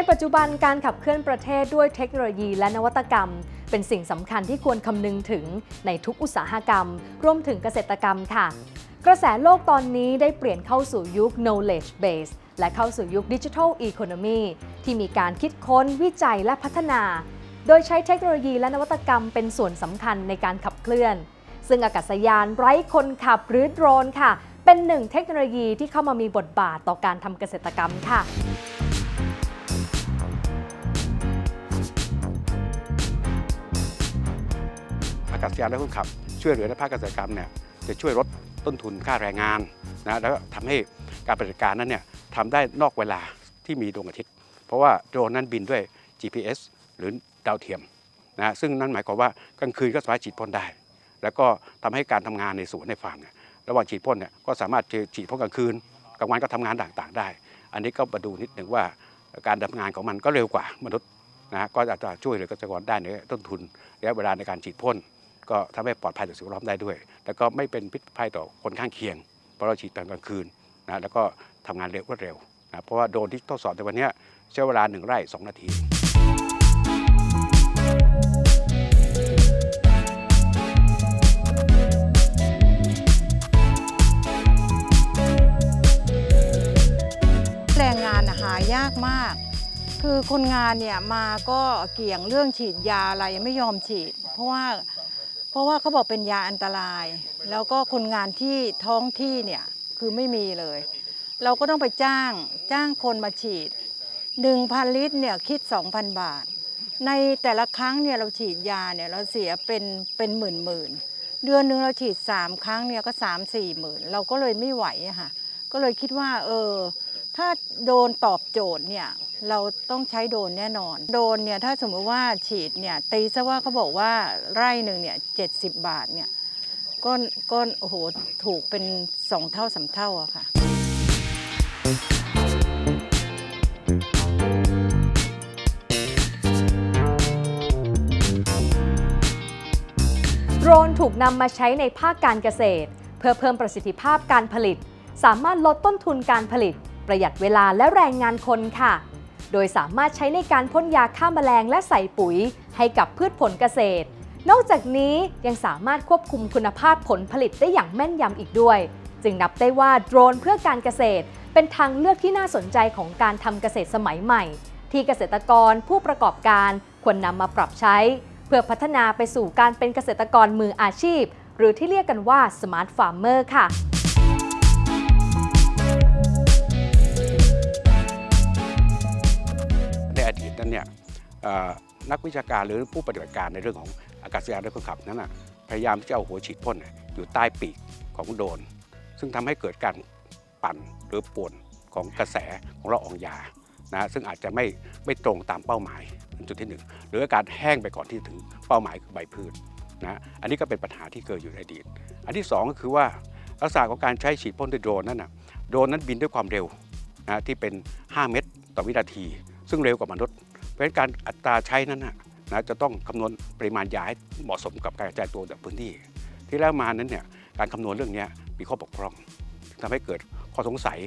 ในปัจจุบันการขับเคลื่อนประเทศด้วยเทคโนโลยีและนวัตกรรม เป็นสิ่งสำคัญที่ควรคำนึงถึงในทุกอุตสาหกรรม รวมถึงเกษตรกรรมค่ะ กระแสโลกตอนนี้ได้เปลี่ยนเข้าสู่ยุค knowledge base และเข้าสู่ยุค digital economy ที่มีการคิดค้นวิจัยและพัฒนา โดยใช้เทคโนโลยีและนวัตกรรมเป็นส่วนสำคัญในการขับเคลื่อน ซึ่งอากาศยานไร้คนขับหรือโดรนค่ะ เป็นหนึ่งเทคโนโลยีที่เข้ามามีบทบาทต่อการทำเกษตรกรรมค่ะากาศยานและคนขับ ช่วยเหลือในภาคเกษตรกรรมเนี่ยจะช่วยลดต้นทุนค่าแรงงานนะแล้วทำให้การปฏิบัติการนั้นเนี่ยทำได้นอกเวลาที่มีดวงอาทิตย์ เพราะว่าโดรนนั้นบินด้วย GPS หรือดาวเทียมนะซึ่งนั่นหมายความว่ากลางคืนก็สามารถฉีดพ่นได้ แล้วก็ทำให้การทำงานในสวนในฟาร์มเนี่ยระหว่างฉีดพ่นเนี่ยก็สามารถฉีดพ่นกลางคืนกลางวันก็ทำงานต่างๆได้ อันนี้ก็มาดูนิดหนึ่งว่าการดำเนินงานของมันก็เร็วกว่ามนุษย์นะก็อาจจะช่วยเหลือเกษตรกรได้ในต้นทุนระยะเวลาในการฉีดพ่น ก็ทำให้ปลอดภัยต่อสิ่งแวดล้อมได้ด้วย แล้วก็ไม่เป็นพิษภัยต่อคนข้างเคียง เพราะเราฉีดตอนกลางคืนนะแล้วก็ทำงานเร็วรวดเร็วนะเพราะว่าโดรนที่ทดสอบในวันนี้ใช้เวลา 1 ไร่ 2 นาทีแรงงานหายากมาก คือคนงานเนี่ยมาก็เกี่ยงเรื่องฉีดยาอะไรไม่ยอมฉีด เพราะว่า เพราะว่าเขาบอกเป็นยาอันตราย แล้วก็คนงานที่ท้องที่เนี่ยคือไม่มีเลย เราก็ต้องไปจ้างจ้างคนมาฉีด 1,000 ลิตรเนี่ยคิด 2,000 บาท ในแต่ละครั้งเนี่ยเราฉีดยาเนี่ยเราเสียเป็นเป็นหมื่นหมื่นเดือนหนึ่งเราฉีด 3 ครั้งเนี่ยก็3 4หมื่นเราก็เลยไม่ไหวค่ะก็เลยคิดว่าเออถ้าโดนตอบโจทย์เนี่ย เราต้องใช้โดนแน่นอน โดนเนี่ยถ้าสมมติว่าฉีดเนี่ยตีซะว่าเขาบอกว่าไร่หนึ่งเนี่ยเจ็ดสิบบาทเนี่ยก็ก็โอ้โหถูกเป็นสองเท่าสามเท่าอะค่ะ โดรนถูกนำมาใช้ในภาคการเกษตร เพื่อเพิ่มประสิทธิภาพการผลิต สามารถลดต้นทุนการผลิต ประหยัดเวลาและแรงงานคนค่ะ โดยสามารถใช้ในการพ่นยาฆ่าแมลงและใส่ปุ๋ย ให้กับพืชผลเกษตร นอกจากนี้ยังสามารถควบคุมคุณภาพผลผลิตได้อย่างแม่นยำอีกด้วย จึงนับได้ว่าโดรนเพื่อการเกษตร เป็นทางเลือกที่น่าสนใจของการทำเกษตรสมัยใหม่ ที่เกษตรกรผู้ประกอบการควรนำมาปรับใช้ เพื่อพัฒนาไปสู่การเป็นเกษตรกรมืออาชีพ หรือที่เรียกกันว่า Smart Farmer ค่ะ เนี่ยนักวิชาการหรือผู้ปฏิบัติการในเรื่องของอากาศยานและคนขับนั้นนะพยายามที่จะเอาหัวฉีดพ่นอยู่ใต้ปีกของโดรนซึ่งทำให้เกิดการปั่นหรือป่วนของกระแสของละอองยานะซึ่งอาจจะไม่ไม่ตรงตามเป้าหมายจุดที่หนึ่งหรืออาการแห้งไปก่อนที่ถึงเป้าหมายคือใบพืชนะอันนี้ก็เป็นปัญหาที่เกิดอยู่ในอดีต อันที่สองก็คือว่าลักษณะของการใช้ฉีดพ่นด้วยโดรนนั้นนะโดรนนั้นบินด้วยความเร็วนะที่เป็น 5 เมตร ต่อวินาที ซึ่งเร็วกว่ามนุษย์ ราะฉะนั้นการอัตราใช้นั้นนะจะต้องคำนวณปริมาณยาให้เหมาะสมกับการกระจายตัวจากพื้นที่ ที่แล้วมานั้นเนี่ยการคำนวณเรื่องนี้มีข้อบกพร่องทำให้เกิดข้อสงสัย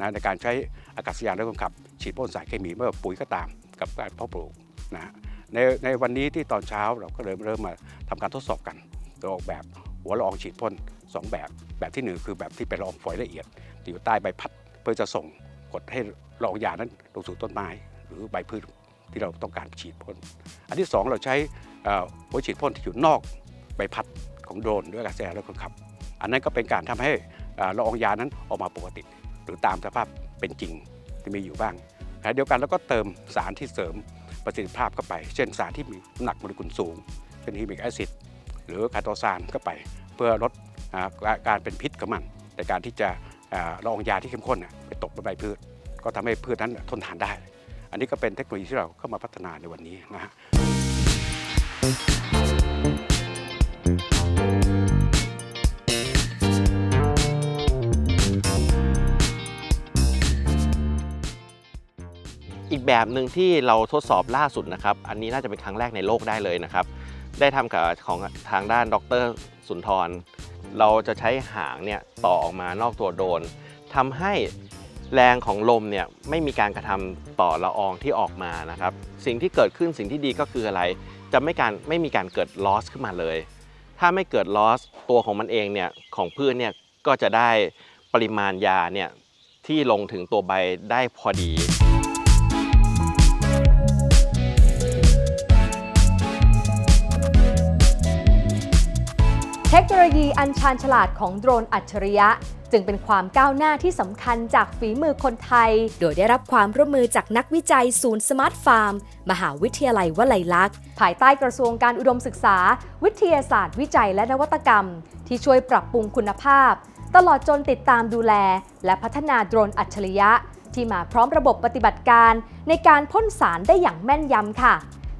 นะในการใช้อากาศยานและคนขับ ฉีดพ่นสารเคมีไม่ว่าปุ๋ยก็ตามกับการเพาะปลูกนะในในวันนี้ที่ตอนเช้าเราก็เลยเริ่มมาทำการทดสอบกันโดยออกแบบหัวละอองฉีดพ่นสองแบบ แบบที่หนึ่งคือแบบที่เป็นละอองฝอยละเอียดอยู่ใต้ใบพัดเพื่อจะส่งกดให้ละอองยานั้นลงสู่ต้นไม้หรือใบพืช ที่เราต้องการฉีดพ่น อันที่ 2 เราใช้หัวฉีดพ่นที่อยู่นอกใบพัดของโดรนด้วยกาศยานและคนขับ อันนั้นก็เป็นการทำให้ละอองยานั้นออกมาปกติ หรือตามสภาพเป็นจริงที่มีอยู่บ้างขณะเดียวกันแล้วก็เติมสารที่เสริมประสิทธิภาพเข้าไป เช่นสารที่มีน้ำหนักโมเลกุลสูงเช่นฮิมิกแอซิดหรือคาโตซานเข้าไป เพื่อลดอการเป็นพิษของมันในการที่จะละอองยาที่เข้มข้นไปตกบนใบพืช ก็ทำให้พืชนั้นทนทานได้ นนี้ก็เป็นเทคโนโลยีที่เราเข้ามาพัฒนาในวันนี้นะฮะอีกแบบหนึ่งที่เราทดสอบล่าสุดนะครับ อันนี้น่าจะเป็นครั้งแรกในโลกได้เลยนะครับ ได้ทำกับของทางด้านดรสุนทร เราจะใช้หางเนี่ยต่อออกมานอกตัวโดนทำให้ แรงของลมเนี่ยไม่มีการกระทำต่อละอองที่ออกมานะครับ สิ่งที่เกิดขึ้นสิ่งที่ดีก็คืออะไร จะไม่การไม่มีการเกิดลอสขึ้นมาเลย ถ้าไม่เกิดลอสตัวของมันเองเนี่ยของพืชเนี่ยก็จะได้ปริมาณยาเนี่ยที่ลงถึงตัวใบได้พอดีเทคโนโลยีอันชาญฉลาดของโดรนอัจฉริยะ จึงเป็นความก้าวหน้าที่สำคัญจากฝีมือคนไทย โดยได้รับความร่วมมือจากนักวิจัยศูนย์สมาร์ทฟาร์ม มหาวิทยาลัยวลัยลักษณ์ ภายใต้กระทรวงการอุดมศึกษา วิทยาศาสตร์วิจัยและนวัตกรรม ที่ช่วยปรับปรุงคุณภาพ ตลอดจนติดตามดูแล และพัฒนาโดรนอัจฉริยะ ที่มาพร้อมระบบปฏิบัติการ ในการพ่นสารได้อย่างแม่นยำค่ะ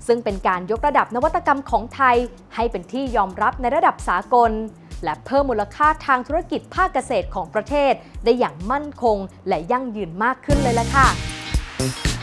ซึ่งเป็นการยกระดับนวัตกรรมของไทย ให้เป็นที่ยอมรับในระดับสากล และเพิ่มมูลค่าทางธุรกิจภาคเกษตรของประเทศ ได้อย่างมั่นคงและยั่งยืนมากขึ้นเลยล่ะค่ะ